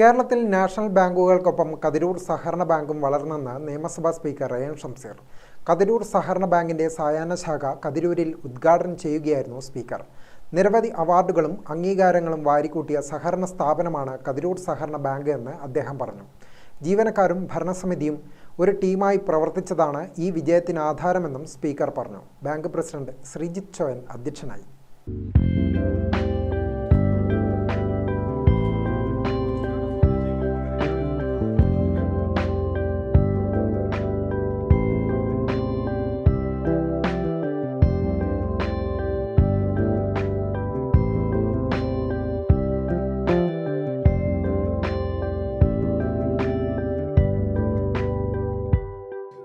കേരളത്തിൽ നാഷണൽ ബാങ്കുകൾക്കൊപ്പം കതിരൂർ സഹകരണ ബാങ്കും വളർന്നെന്ന് നിയമസഭാ speaker A N Shamseer. Kathiroor സഹകരണ ബാങ്കിന്റെ സായാഹ്ന ശാഖ കതിരൂരിൽ ഉദ്ഘാടനം ചെയ്യുകയായിരുന്നു സ്പീക്കർ. നിരവധി അവാർഡുകളും അംഗീകാരങ്ങളും വാരിക്കൂട്ടിയ സഹകരണ സ്ഥാപനമാണ് കതിരൂർ സഹകരണ ബാങ്ക് എന്ന് അദ്ദേഹം പറഞ്ഞു. ജീവനക്കാരും ഭരണസമിതിയും ഒരു ടീമായി പ്രവർത്തിച്ചതാണ് ഈ വിജയത്തിന് ആധാരമെന്നും സ്പീക്കർ പറഞ്ഞു. ബാങ്ക് പ്രസിഡന്റ് ശ്രീജിത് ചോയൻ അധ്യക്ഷനായി.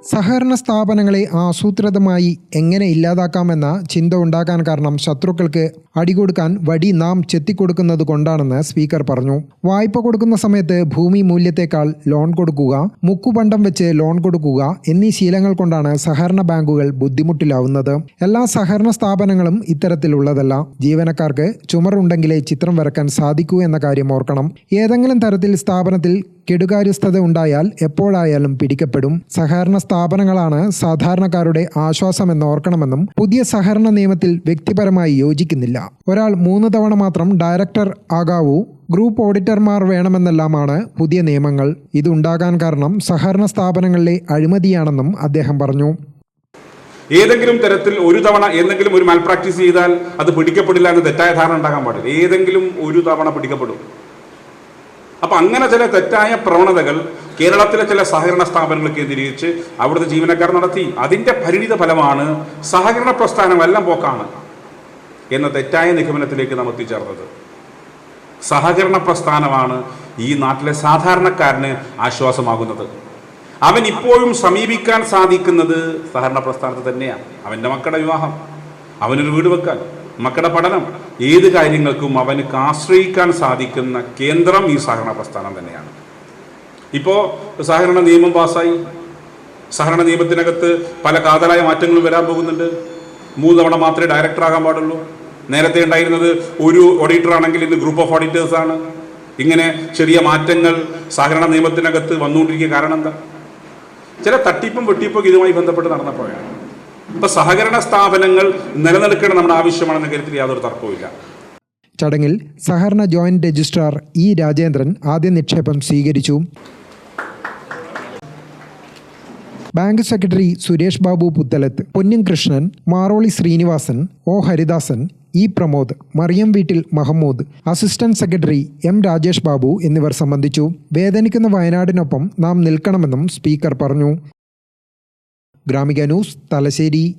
സഹകരണ സ്ഥാപനങ്ങളെ ആസൂത്രിതമായി എങ്ങനെ ഇല്ലാതാക്കാമെന്ന ചിന്ത ഉണ്ടാക്കാൻ കാരണം ശത്രുക്കൾക്ക് അടികൊടുക്കാൻ വടി നാം ചെത്തിക്കൊടുക്കുന്നത് കൊണ്ടാണെന്ന് സ്പീക്കർ പറഞ്ഞു. വായ്പ കൊടുക്കുന്ന സമയത്ത് ഭൂമി മൂല്യത്തേക്കാൾ ലോൺ കൊടുക്കുക മുക്കുപണ്ടം വെച്ച് ലോൺ കൊടുക്കുക എന്നീ ശീലങ്ങൾ കൊണ്ടാണ് സഹകരണ ബാങ്കുകൾ ബുദ്ധിമുട്ടിലാവുന്നത്. എല്ലാ സഹകരണ സ്ഥാപനങ്ങളും ഇത്തരത്തിലുള്ളതല്ല. ജീവനക്കാർക്ക് ചുമറുണ്ടെങ്കിലേ ചിത്രം വരക്കാൻ സാധിക്കൂ എന്ന കാര്യം ഓർക്കണം. ഏതെങ്കിലും തരത്തിൽ സ്ഥാപനത്തിൽ കെടുകാര്യസ്ഥത ഉണ്ടായാൽ എപ്പോഴായാലും പിടിക്കപ്പെടും. സഹകരണ സ്ഥാപനങ്ങളാണ് സാധാരണക്കാരുടെ ആശ്വാസമെന്ന് ഓർക്കണമെന്നും പുതിയ സഹകരണ നിയമത്തിൽ വ്യക്തിപരമായി യോജിക്കുന്നില്ല. ഒരാൾ മൂന്ന് തവണ മാത്രം ഡയറക്ടർ ആകാവൂ. ഗ്രൂപ്പ് ഓഡിറ്റർമാർ വേണമെന്നെല്ലാമാണ് പുതിയ നിയമങ്ങൾ. ഇതുണ്ടാകാൻ കാരണം സഹകരണ സ്ഥാപനങ്ങളിലെ അഴിമതിയാണെന്നും അദ്ദേഹം പറഞ്ഞു. ഏതെങ്കിലും തരത്തിൽ ഒരു തവണ എന്തെങ്കിലും ഒരു മാൽ പ്രാക്ടീസ് ചെയ്താൽ അത് പിടിക്കപ്പെടില്ല എന്ന് തെറ്റായ ധാരണ ഉണ്ടാകാൻ പാടില്ല. ഏതെങ്കിലും ഒരു തവണ പിടിക്കപ്പെടും. അപ്പം അങ്ങനെ ചില തെറ്റായ പ്രവണതകൾ കേരളത്തിലെ ചില സഹകരണ സ്ഥാപനങ്ങൾ കേന്ദ്രീകരിച്ച് അവിടുത്തെ ജീവനക്കാർ നടത്തി. അതിന്റെ പരിണിത ഫലമാണ് സഹകരണ പ്രസ്ഥാനം എല്ലാം പോക്കാണ്. എന്ന തെറ്റായ നിഗമനത്തിലേക്ക് നാം എത്തിച്ചേർന്നത്. സഹകരണ പ്രസ്ഥാനമാണ് ഈ നാട്ടിലെ സാധാരണക്കാരന് ആശ്വാസമാകുന്നത്. അവൻ ഇപ്പോഴും സമീപിക്കാൻ സാധിക്കുന്നത് സഹകരണ പ്രസ്ഥാനത്ത് തന്നെയാണ് അവന്റെ മക്കളുടെ വിവാഹം അവനൊരു വീട് വെക്കാൻ മക്കളുടെ പഠനം ഏത് കാര്യങ്ങൾക്കും അവനക്ക് ആശ്രയിക്കാൻ സാധിക്കുന്ന കേന്ദ്രം ഈ സഹകരണ പ്രസ്ഥാനം തന്നെയാണ്. ഇപ്പോൾ സഹകരണ നിയമം പാസ്സായി സഹകരണ നിയമത്തിനകത്ത് പല കാതലായ മാറ്റങ്ങളും വരാൻ പോകുന്നുണ്ട്. മൂന്ന് തവണ മാത്രമേ ഡയറക്ടർ ആകാൻ പാടുള്ളൂ. നേരത്തെ ഉണ്ടായിരുന്നത് ഒരു ഓഡിറ്റർ ആണെങ്കിൽ ഇന്ന് ഗ്രൂപ്പ് ഓഫ് ഓഡിറ്റേഴ്സ് ആണ്. ഇങ്ങനെ ചെറിയ മാറ്റങ്ങൾ സഹകരണ നിയമത്തിനകത്ത് വന്നുകൊണ്ടിരിക്കുക കാരണം എന്താ? ചില തട്ടിപ്പും വെട്ടിപ്പും ഇതുമായി ബന്ധപ്പെട്ട് നടന്നപ്പോഴാണ്. ഇപ്പൊ സഹകരണ സ്ഥാപനങ്ങൾ നിലനിൽക്കണം നമ്മുടെ ആവശ്യമാണെന്ന കാര്യത്തിൽ യാതൊരു തർക്കവുമില്ല ചടങ്ങിൽ സഹകരണ ജോയിന്റ് രജിസ്ട്രാർ ഇ രാജേന്ദ്രൻ ആദ്യ നിക്ഷേപം സ്വീകരിച്ചു. ബാങ്ക് സെക്രട്ടറി സുരേഷ് ബാബു പുത്തലത്ത് പൊന്നും കൃഷ്ണൻ മാറോളി ശ്രീനിവാസൻ ഒ ഹരിദാസൻ ഇ പ്രമോദ് മറിയം വീട്ടിൽ Mahammood assistant secretary M Rajesh Babu എന്നിവർ സംബന്ധിച്ചു. വേദനിക്കുന്ന വയനാടിനൊപ്പം നാം നിൽക്കണമെന്നും സ്പീക്കർ പറഞ്ഞു. ഗ്രാമിക ന്യൂസ് തലശ്ശേരി.